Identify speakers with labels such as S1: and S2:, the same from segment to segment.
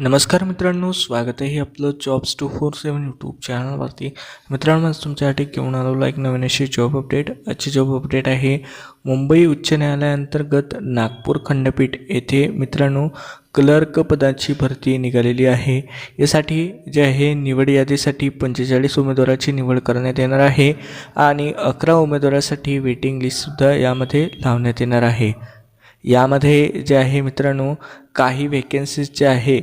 S1: नमस्कार मित्रांनो स्वागत आहे आपलं jobs two four seven YouTube चॅनलवरती मित्रांनो आज तुमच्यासाठी घेऊन आलेलो एक नवीन अशी जॉब अपडेट आजची जॉब अपडेट आहे मुंबई उच्च न्यायालयाअंतर्गत नागपूर खंडपीठ येथे मित्रांनो क्लर्क पदाची भरती निघालेली आहे. यासाठी जे आहे निवड यादीसाठी पंचेचाळीस उमेदवाराची निवड करण्यात येणार आहे आणि अकरा उमेदवारासाठी वेटिंग लिस्टसुद्धा यामध्ये लावण्यात येणार आहे. यामध्ये जे आहे मित्रांनो काही वेकेन्सीज जे आहे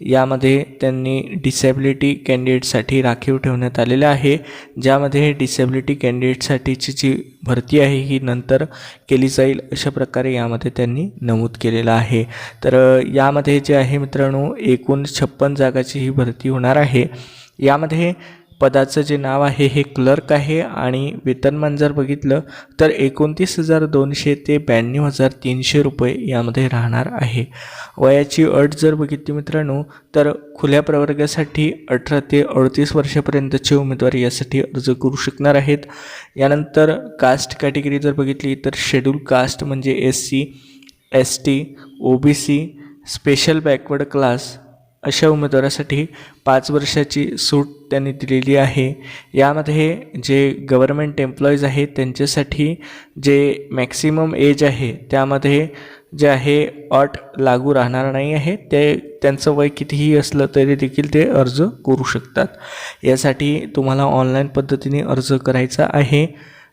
S1: यामध्ये त्यांनी डिसेबिलिटी कॅन्डिडेटसाठी राखीव ठेवण्यात आलेलं आहे. ज्यामध्ये डिसेबिलिटी कॅन्डिडेटसाठीची जी भरती आहे ही नंतर केली जाईल अशा प्रकारे यामध्ये त्यांनी नमूद केलेलं आहे. तर यामध्ये जे आहे मित्रांनो एकूण छप्पन जागाची ही भरती होणार आहे. यामध्ये पदाचं जे नाव आहे हे क्लर्क आहे आणि वेतनमान जर बघितलं तर एकोणतीस हजार दोनशे ते ब्याण्णव हजार तीनशे रुपये यामध्ये राहणार आहे. वयाची अट जर बघितली मित्रांनो तर खुल्या प्रवर्गासाठी अठरा ते अडतीस वर्षापर्यंतचे उमेदवार यासाठी अर्ज करू शकणार आहेत. यानंतर कास्ट कॅटेगरी जर बघितली तर शेड्यूल कास्ट म्हणजे S C S T O B C special backward class अशा उमेदवारासाठी पाच वर्षाची सूट त्यांनी दिलेली आहे. यामध्ये जे गव्हर्मेंट एम्प्लॉईज आहेत त्यांच्यासाठी जे मॅक्सिमम एज आहे त्यामध्ये जे आहे अट लागू राहणार नाही आहे. ते त्यांचं वय कितीही असलं तरी देखील ते अर्ज करू शकतात. यासाठी तुम्हाला ऑनलाईन पद्धतीने अर्ज करायचा आहे.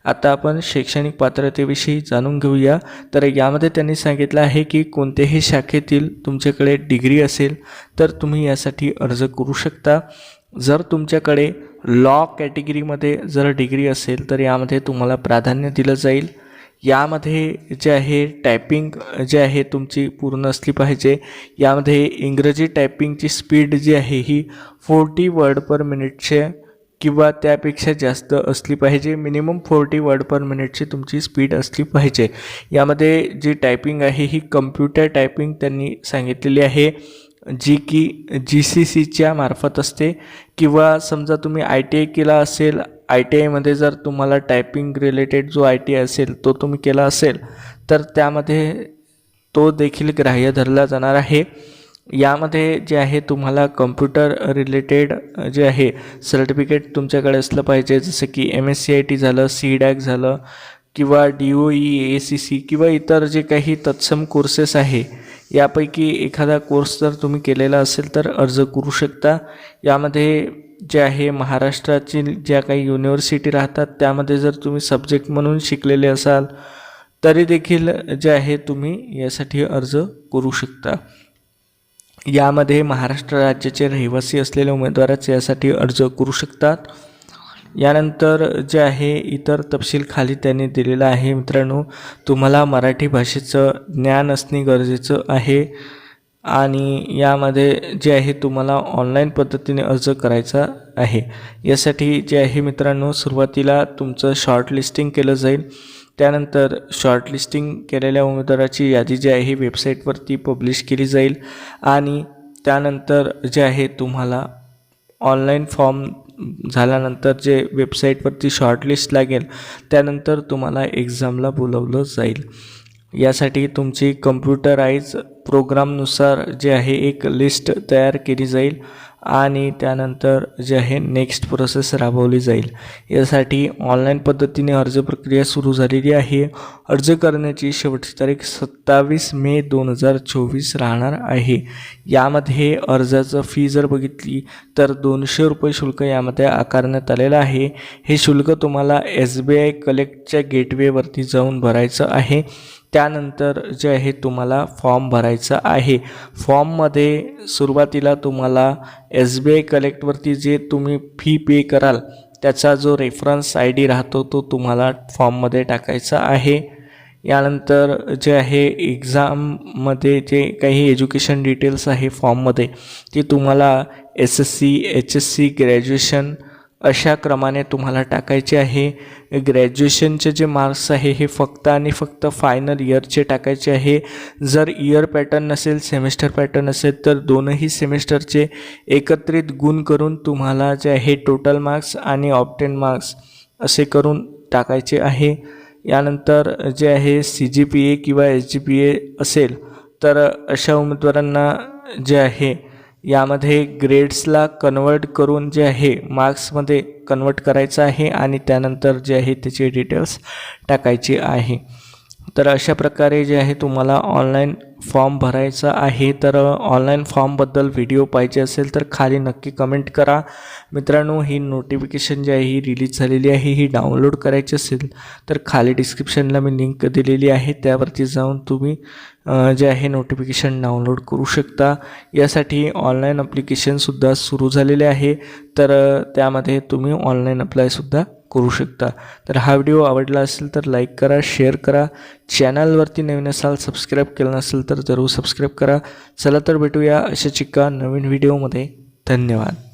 S1: आता आपण शैक्षणिक पात्रतेविषयी जाणून घेऊया. तर यामध्ये त्यांनी सांगितलं आहे की कोणत्याही शाखेतील तुमच्याकडे डिग्री असेल तर तुम्ही यासाठी अर्ज करू शकता. जर तुमच्याकडे लॉ कॅटेगरीमध्ये जर डिग्री असेल तर यामध्ये तुम्हाला प्राधान्य दिलं जाईल. यामध्ये जे आहे टायपिंग जे आहे तुमची पूर्ण असली पाहिजे. यामध्ये इंग्रजी टायपिंगची स्पीड जी आहे ही फोर्टी वर्ड पर मिनिटचे किंवा त्यापेक्षा जास्त असली पाहिजे. मिनिमम फोर्टी वर्ड पर मिनिटची तुमची स्पीड असली पाहिजे. यामध्ये जी टायपिंग आहे ही कम्प्युटर टायपिंग त्यांनी सांगितलेली आहे जी की जी सी सीच्या मार्फत असते. किंवा समजा तुम्ही आय टी आय केला असेल आय टी आयमध्ये जर तुम्हाला टायपिंग रिलेटेड जो आय टी आय असेल तो तुम्ही केला असेल तर त्यामध्ये तो देखील ग्राह्य धरला जाणार आहे. यामध्ये जे आहे तुम्हाला कम्प्युटर रिलेटेड जे आहे सर्टिफिकेट तुमच्याकडे असलं पाहिजे. जसं की M S C I T झालं सी डॅक झालं किंवा D O E A C C किंवा इतर जे काही तत्सम कोर्सेस आहे यापैकी एखादा कोर्स जर तुम्ही केलेला असेल तर अर्ज करू शकता. यामध्ये जे आहे महाराष्ट्राची ज्या काही युनिव्हर्सिटी राहतात त्यामध्ये जर तुम्ही सब्जेक्ट म्हणून शिकलेले असाल तरी देखील जे आहे तुम्ही यासाठी अर्ज करू शकता. यामध्ये महाराष्ट्र राज्याचे रहिवासी असलेले उमेदवारच यासाठी अर्ज करू शकतात. यानंतर जे आहे इतर तपशील खाली त्यांनी दिलेलं आहे. मित्रांनो तुम्हाला मराठी भाषेचं ज्ञान असणे गरजेचं आहे आणि यामध्ये जे आहे तुम्हाला ऑनलाईन पद्धतीने अर्ज करायचा आहे. यासाठी जे आहे मित्रांनो सुरुवातीला तुमचं शॉर्टलिस्टिंग केलं जाईल. त्यानंतर शॉर्टलिस्टिंग केलेल्या उमेदवाराची यादी जी आहे ही वेबसाईटवरती पब्लिश केली जाईल. आणि त्यानंतर जे आहे तुम्हाला ऑनलाईन फॉर्म झाल्यानंतर जे वेबसाईटवरती शॉर्टलिस्ट लागेल त्यानंतर तुम्हाला एक्झामला बोलवलं जाईल. यासाठी तुमची कम्प्युटराईज प्रोग्रामनुसार जे आहे एक लिस्ट तयार केली जाईल. आणि त्यानंतर जे आहे नेक्स्ट प्रोसेस राबवली जाईल. यासाठी ऑनलाईन पद्धतीने अर्ज प्रक्रिया सुरू झालेली आहे. अर्ज करण्याची शेवटची तारीख सत्तावीस मे दोन हजार चोवीस राहणार आहे. यामध्ये अर्जाचं फी जर बघितली तर दोनशे रुपये शुल्क यामध्ये आकारण्यात आलेलं आहे. हे शुल्क तुम्हाला एस बी आय कलेक्टच्या गेटवेवरती जाऊन भरायचं आहे. त्यानंतर जे आहे तुम्हाला फॉर्म भरायचा आहे. फॉर्ममध्ये सुरुवातीला तुम्हाला एस बी आय कलेक्टवरती जे तुम्ही फी पे कराल त्याचा जो रेफरन्स आय डी राहतो तो तुम्हाला फॉर्ममध्ये टाकायचा आहे. यानंतर जे आहे एक्झाममध्ये जे काही एज्युकेशन डिटेल्स आहे फॉर्ममध्ये ते तुम्हाला S S C H S C graduation अशा क्रमाने तुम्हाला टाकायचे आहे. ग्रॅज्युएशनचे जे मार्क्स आहे हे फक्त आणि फक्त फायनल इयरचे टाकायचे आहे. जर इयर पॅटर्न नसेल सेमिस्टर पॅटर्न असेल तर दोनही सेमेस्टरचे एकत्रित गुण करून तुम्हाला जे आहे टोटल मार्क्स आणि ऑप्टेन मार्क्स असे करून टाकायचे आहे. यानंतर जे आहे सी जी पी ए किंवा एस जी पी ए असेल तर अशा उमेदवारांना जे आहे यामध्ये ग्रेड्सला कन्वर्ट करून जे आहे मार्क्समध्ये कन्वर्ट करायचं आहे आणि त्यानंतर जे आहे त्याचे डिटेल्स टाकायचे आहे. तर अशा प्रकारे जे आहे तुम्हाला ऑनलाईन फॉर्म भरायचा आहे तर ऑनलाईन फॉर्मबद्दल व्हिडिओ पाहिजे असेल तर खाली नक्की कमेंट करा. मित्रांनो ही नोटिफिकेशन जी आहे ही रिलीज झालेली आहे ही डाउनलोड करायची असेल तर खाली डिस्क्रिप्शनला मी लिंक दिलेली आहे. त्यावरती जाऊन तुम्ही जे आहे नोटिफिकेशन डाउनलोड करू शकता. यासाठी ऑनलाईन अप्लिकेशनसुद्धा सुरू झालेले आहे. तर त्यामध्ये तुम्ही ऑनलाईन अप्लायसुद्धा करू शकता. तर हा व्हिडिओ आवडला असेल तर लाईक करा शेअर करा. चॅनलवरती नवीन असाल सबस्क्राईब केलं नसेल तर जरूर सबस्क्राईब करा. चला तर भेटूया अशाच एका नवीन व्हिडिओमध्ये. धन्यवाद.